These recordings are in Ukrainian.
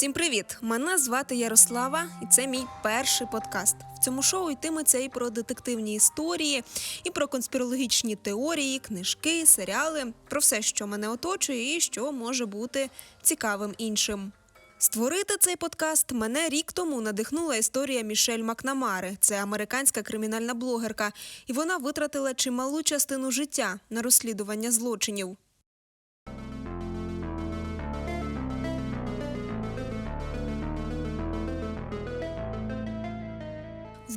Всім привіт! Мене звати Ярослава, і це мій перший подкаст. В цьому шоу йтиметься і про детективні історії, і про конспірологічні теорії, книжки, серіали, про все, що мене оточує, і що може бути цікавим іншим. Створити цей подкаст мене рік тому надихнула історія Мішель Макнамари. Це американська кримінальна блогерка, і вона витратила чималу частину життя на розслідування злочинів.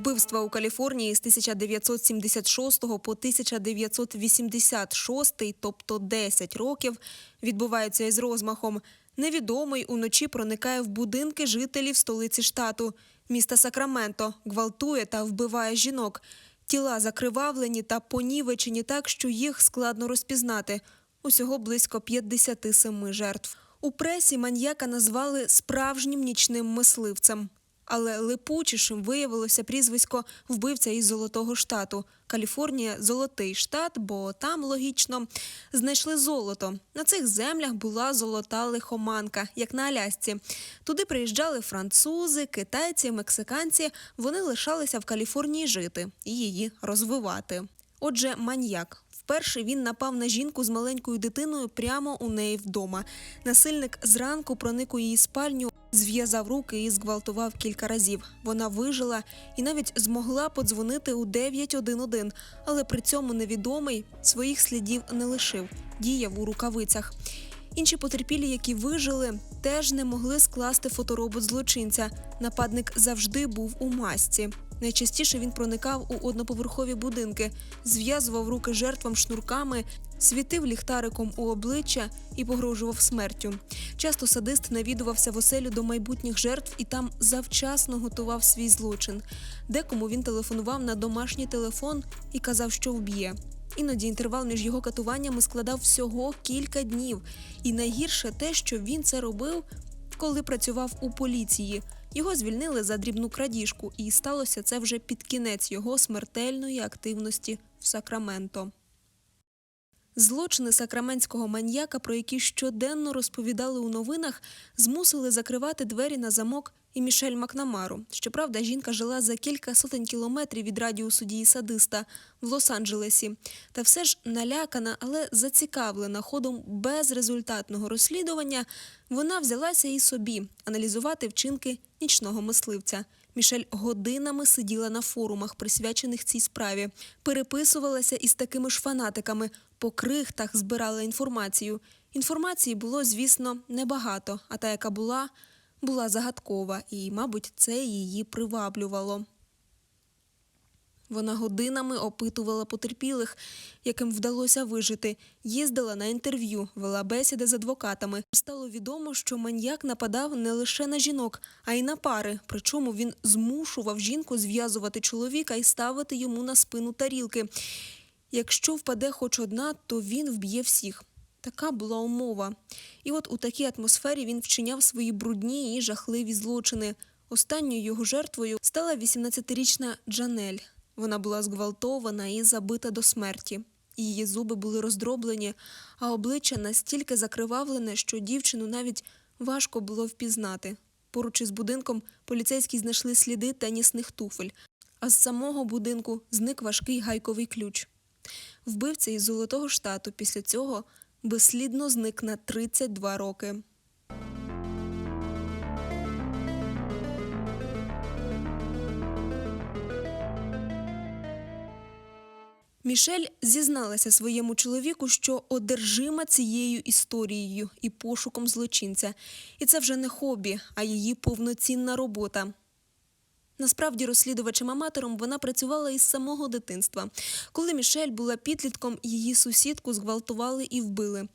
Вбивства у Каліфорнії з 1976 по 1986, тобто 10 років, відбуваються із розмахом. Невідомий уночі проникає в будинки жителів столиці штату, міста Сакраменто, гвалтує та вбиває жінок. Тіла закривавлені та понівечені так, що їх складно розпізнати. Усього близько 57 жертв. У пресі маньяка назвали справжнім нічним мисливцем. Але липучішим виявилося прізвисько вбивця із Золотого штату. Каліфорнія золотий штат, бо там логічно знайшли золото. На цих землях була золота лихоманка, як на Алясці. Туди приїжджали французи, китайці, мексиканці. Вони лишалися в Каліфорнії жити і її розвивати. Отже, маньяк. Вперше він напав на жінку з маленькою дитиною прямо у неї вдома. Насильник зранку проник у її спальню, зв'язав руки і зґвалтував кілька разів. Вона вижила і навіть змогла подзвонити у 911, але при цьому невідомий своїх слідів не лишив, діяв у рукавицях. Інші потерпілі, які вижили, теж не могли скласти фоторобот злочинця. Нападник завжди був у масці. Найчастіше він проникав у одноповерхові будинки, зв'язував руки жертвам шнурками, світив ліхтариком у обличчя і погрожував смертю. Часто садист навідувався в оселю до майбутніх жертв і там завчасно готував свій злочин. Декому він телефонував на домашній телефон і казав, що вб'є. Іноді інтервал між його катуваннями складав всього кілька днів. І найгірше те, що він це робив, коли працював у поліції. Його звільнили за дрібну крадіжку, і сталося це вже під кінець його смертельної активності в Сакраменто. Злочини сакраментського маньяка, про які щоденно розповідали у новинах, змусили закривати двері на замок і Мішель Макнамару. Щоправда, жінка жила за кілька сотень кілометрів від радіусу дії садиста в Лос-Анджелесі. Та все ж налякана, але зацікавлена ходом безрезультатного розслідування, вона взялася і собі аналізувати вчинки нічного мисливця. Мішель годинами сиділа на форумах, присвячених цій справі, переписувалася із такими ж фанатиками, по крихтах збирала інформацію. Інформації було, звісно, небагато, а та, яка була, була загадкова, і, мабуть, це її приваблювало. Вона годинами опитувала потерпілих, яким вдалося вижити, їздила на інтерв'ю, вела бесіди з адвокатами. Стало відомо, що маньяк нападав не лише на жінок, а й на пари. Причому він змушував жінку зв'язувати чоловіка і ставити йому на спину тарілки. Якщо впаде хоч одна, то він вб'є всіх. Така була умова. І от у такій атмосфері він вчиняв свої брудні і жахливі злочини. Останньою його жертвою стала 18-річна Джанель. Вона була зґвалтована і забита до смерті. Її зуби були роздроблені, а обличчя настільки закривавлене, що дівчину навіть важко було впізнати. Поруч із будинком поліцейські знайшли сліди тенісних туфель, а з самого будинку зник важкий гайковий ключ. Вбивця із Золотого штату після цього безслідно зник на 32 роки. Мішель зізналася своєму чоловіку, що одержима цією історією і пошуком злочинця. І це вже не хобі, а її повноцінна робота. Насправді, розслідувачем-аматором вона працювала із самого дитинства. Коли Мішель була підлітком, її сусідку зґвалтували і вбили.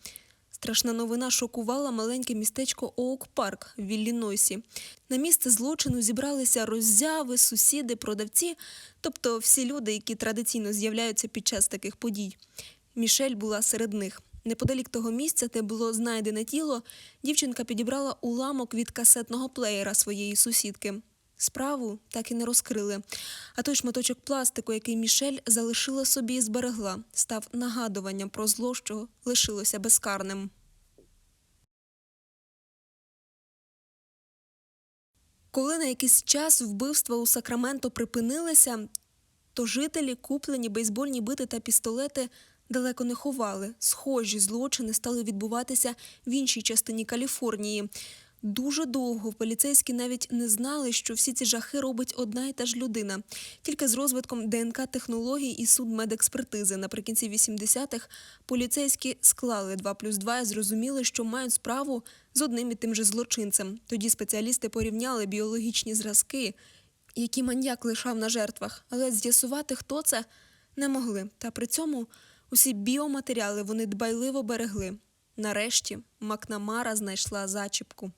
Страшна новина шокувала маленьке містечко Оук-Парк в Іллінойсі. На місце злочину зібралися роззяви, сусіди, продавці, тобто всі люди, які традиційно з'являються під час таких подій. Мішель була серед них. Неподалік того місця, де було знайдене тіло, дівчинка підібрала уламок від касетного плеєра своєї сусідки. Справу так і не розкрили. А той шматочок пластику, який Мішель залишила собі і зберегла, став нагадуванням про зло, що лишилося безкарним. Коли на якийсь час вбивства у Сакраменто припинилися, то жителі, куплені бейсбольні бити та пістолети, далеко не ховали. Схожі злочини стали відбуватися в іншій частині Каліфорнії. Дуже довго поліцейські навіть не знали, що всі ці жахи робить одна і та ж людина. Тільки з розвитком ДНК-технологій і судмедекспертизи наприкінці 80-х поліцейські склали 2 плюс 2 і зрозуміли, що мають справу з одним і тим же злочинцем. Тоді спеціалісти порівняли біологічні зразки, які маньяк лишав на жертвах, але з'ясувати, хто це, не могли. Та при цьому усі біоматеріали вони дбайливо берегли. Нарешті Макнамара знайшла зачіпку.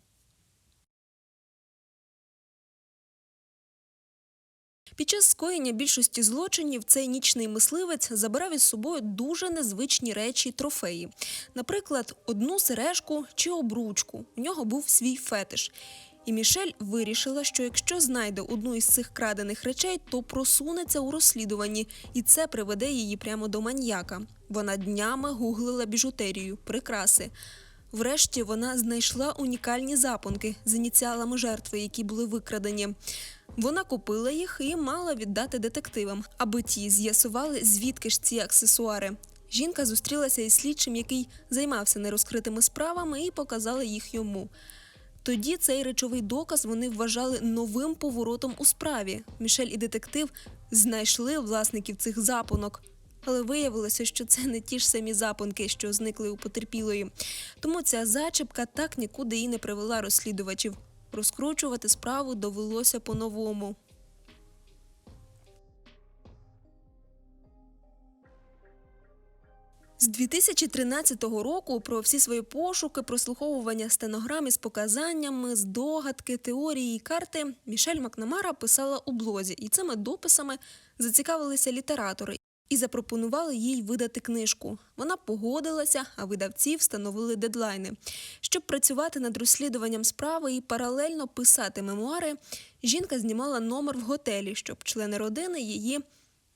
Під час скоєння більшості злочинів цей нічний мисливець забирав із собою дуже незвичні речі трофеї. Наприклад, одну сережку чи обручку. У нього був свій фетиш. І Мішель вирішила, що якщо знайде одну із цих крадених речей, то просунеться у розслідуванні, і це приведе її прямо до маньяка. Вона днями гуглила біжутерію, прикраси. Врешті вона знайшла унікальні запонки з ініціалами жертви, які були викрадені. Вона купила їх і мала віддати детективам, аби ті з'ясували, звідки ж ці аксесуари. Жінка зустрілася із слідчим, який займався нерозкритими справами, і показала їх йому. Тоді цей речовий доказ вони вважали новим поворотом у справі. Мішель і детектив знайшли власників цих запонок. Але виявилося, що це не ті ж самі запонки, що зникли у потерпілої. Тому ця зачіпка так нікуди і не привела розслідувачів. Розкручувати справу довелося по-новому. З 2013 року про всі свої пошуки, прослуховування стенограм із показаннями, здогадки, теорії і карти Мішель Макнамара писала у блозі, і цими дописами зацікавилися літератори і запропонували їй видати книжку. Вона погодилася, а видавці встановили дедлайни. Щоб працювати над розслідуванням справи і паралельно писати мемуари, жінка знімала номер в готелі, щоб члени родини її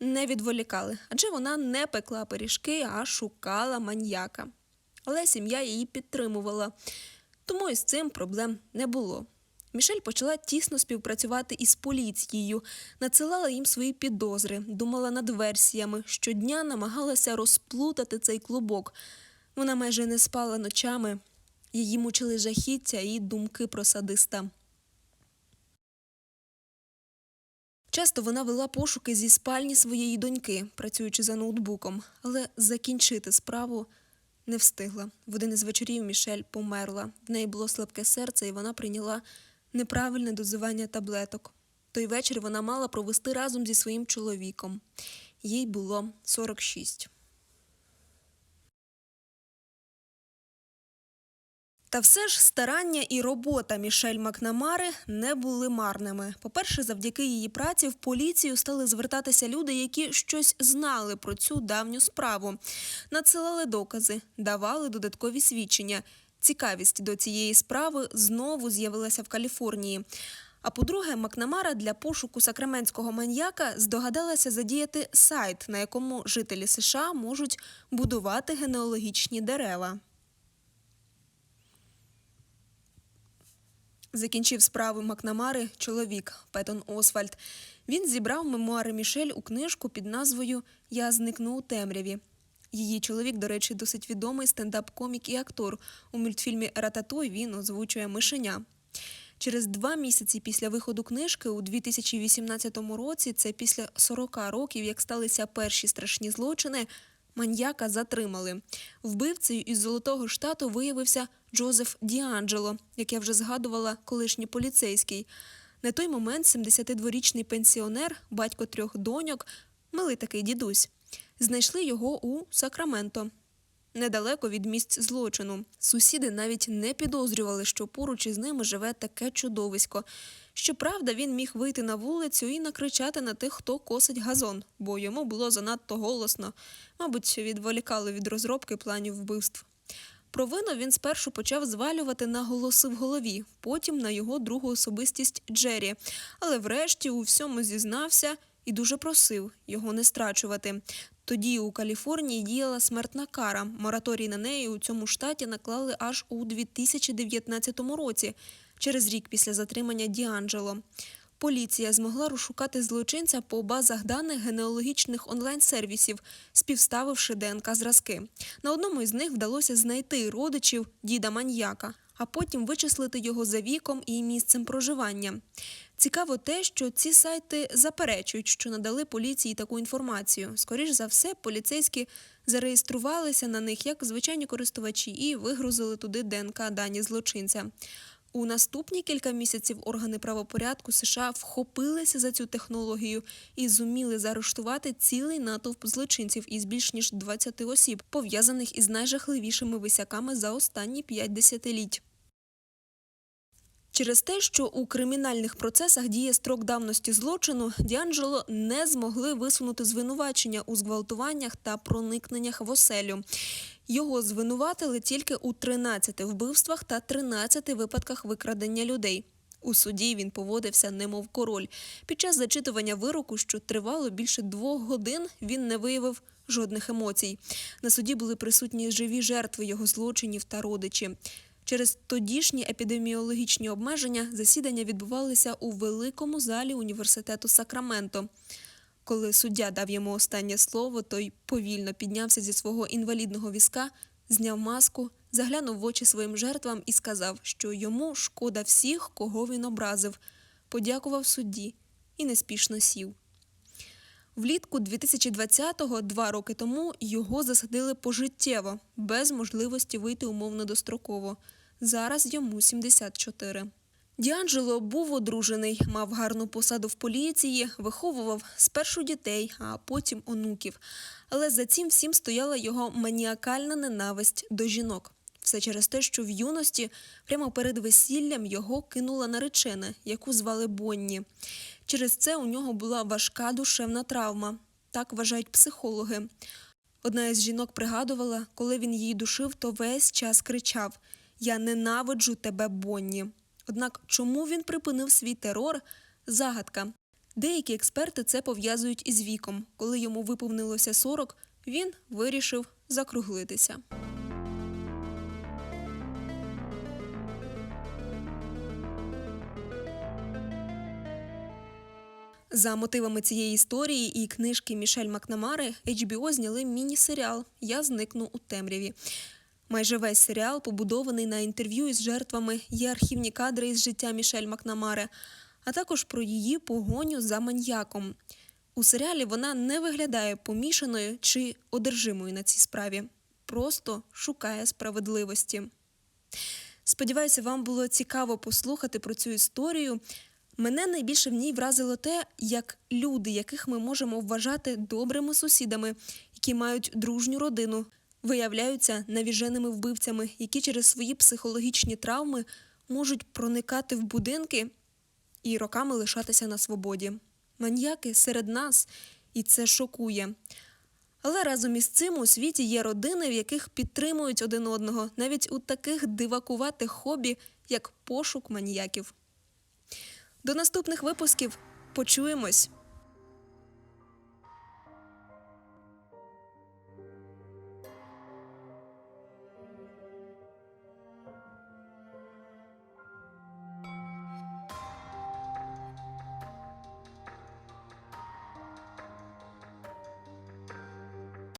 не відволікали, адже вона не пекла пиріжки, а шукала маньяка. Але сім'я її підтримувала, тому із цим проблем не було. Мішель почала тісно співпрацювати із поліцією, надсилала їм свої підозри, думала над версіями, щодня намагалася розплутати цей клубок. Вона майже не спала ночами, її мучили жахіття і думки про садиста. Часто вона вела пошуки зі спальні своєї доньки, працюючи за ноутбуком, але закінчити справу не встигла. В один із вечорів Мішель померла. В неї було слабке серце, і вона прийняла неправильне дозування таблеток. Той вечір вона мала провести разом зі своїм чоловіком. Їй було 46. Та все ж старання і робота Мішель Макнамари не були марними. По-перше, завдяки її праці в поліцію стали звертатися люди, які щось знали про цю давню справу, надсилали докази, давали додаткові свідчення. Цікавість до цієї справи знову з'явилася в Каліфорнії. А по-друге, Макнамара для пошуку сакраментського маньяка здогадалася задіяти сайт, на якому жителі США можуть будувати генеалогічні дерева. Закінчив справи Макнамари чоловік Петон Освальд. Він зібрав мемуари Мішель у книжку під назвою Я зникну у темряві. Її чоловік, до речі, досить відомий стендап-комік і актор. У мультфільмі Рататуй він озвучує мишеня. Через два місяці після виходу книжки у 2018 році, це після 40 років, як сталися перші страшні злочини, маньяка затримали. Вбивцею із Золотого штату виявився Джозеф Діанджело, як я вже згадувала, колишній поліцейський. На той момент 72-річний пенсіонер, батько трьох доньок, милий такий дідусь, знайшли його у Сакраменто. Недалеко від місць злочину. Сусіди навіть не підозрювали, що поруч із ними живе таке чудовисько. Щоправда, він міг вийти на вулицю і накричати на тих, хто косить газон, бо йому було занадто голосно. Мабуть, відволікало від розробки планів вбивств. Провину він спершу почав звалювати на голоси в голові, потім на його другу особистість Джері, але врешті у всьому зізнався і дуже просив його не страчувати. Тоді у Каліфорнії діяла смертна кара. Мораторій на неї у цьому штаті наклали аж у 2019 році. через рік після затримання Діанджело. Поліція змогла розшукати злочинця по базах даних генеалогічних онлайн-сервісів, співставивши ДНК зразки. На одному із них вдалося знайти родичів діда маньяка, а потім вичислити його за віком і місцем проживання. Цікаво те, що ці сайти заперечують, що надали поліції таку інформацію. Скоріш за все, поліцейські зареєструвалися на них як звичайні користувачі і вигрузили туди ДНК дані злочинця. У наступні кілька місяців органи правопорядку США вхопилися за цю технологію і зуміли заарештувати цілий натовп злочинців із більш ніж 20 осіб, пов'язаних із найжахливішими висяками за останні 5 десятиліть. Через те, що у кримінальних процесах діє строк давності злочину, Діанджело не змогли висунути звинувачення у зґвалтуваннях та проникненнях в оселю. Його звинуватили тільки у 13 вбивствах та 13 випадках викрадення людей. У суді він поводився немов король. Під час зачитування вироку, що тривало більше двох годин, він не виявив жодних емоцій. На суді були присутні живі жертви його злочинів та родичі. Через тодішні епідеміологічні обмеження засідання відбувалися у великому залі університету Сакраменто. Коли суддя дав йому останнє слово, той повільно піднявся зі свого інвалідного візка, зняв маску, заглянув в очі своїм жертвам і сказав, що йому шкода всіх, кого він образив, подякував судді і неспішно сів. Влітку 2020-го, два роки тому, його засадили пожиттєво, без можливості вийти умовно достроково. Зараз йому 74. Діанджело був одружений, мав гарну посаду в поліції, виховував спершу дітей, а потім онуків. Але за цим всім стояла його маніакальна ненависть до жінок. Все через те, що в юності, прямо перед весіллям, його кинула наречена, яку звали Бонні. Через це у нього була важка душевна травма. Так вважають психологи. Одна із жінок пригадувала, коли він її душив, то весь час кричав: Я ненавиджу тебе, Бонні. Однак, чому він припинив свій терор? Загадка. Деякі експерти це пов'язують із віком. Коли йому виповнилося 40, він вирішив закруглитися. За мотивами цієї історії і книжки Мішель Макнамари HBO зняли міні-серіал Я зникну у темряві. Майже весь серіал побудований на інтерв'ю із жертвами, є архівні кадри із життя Мішель Макнамари, а також про її погоню за маньяком. У серіалі вона не виглядає помішаною чи одержимою на цій справі, просто шукає справедливості. Сподіваюся, вам було цікаво послухати про цю історію. Мене найбільше в ній вразило те, як люди, яких ми можемо вважати добрими сусідами, які мають дружню родину, виявляються навіженими вбивцями, які через свої психологічні травми можуть проникати в будинки і роками лишатися на свободі. Маньяки серед нас, і це шокує. Але разом із цим у світі є родини, в яких підтримують один одного, навіть у таких дивакуватих хобі, як пошук маніяків. До наступних випусків почуємось.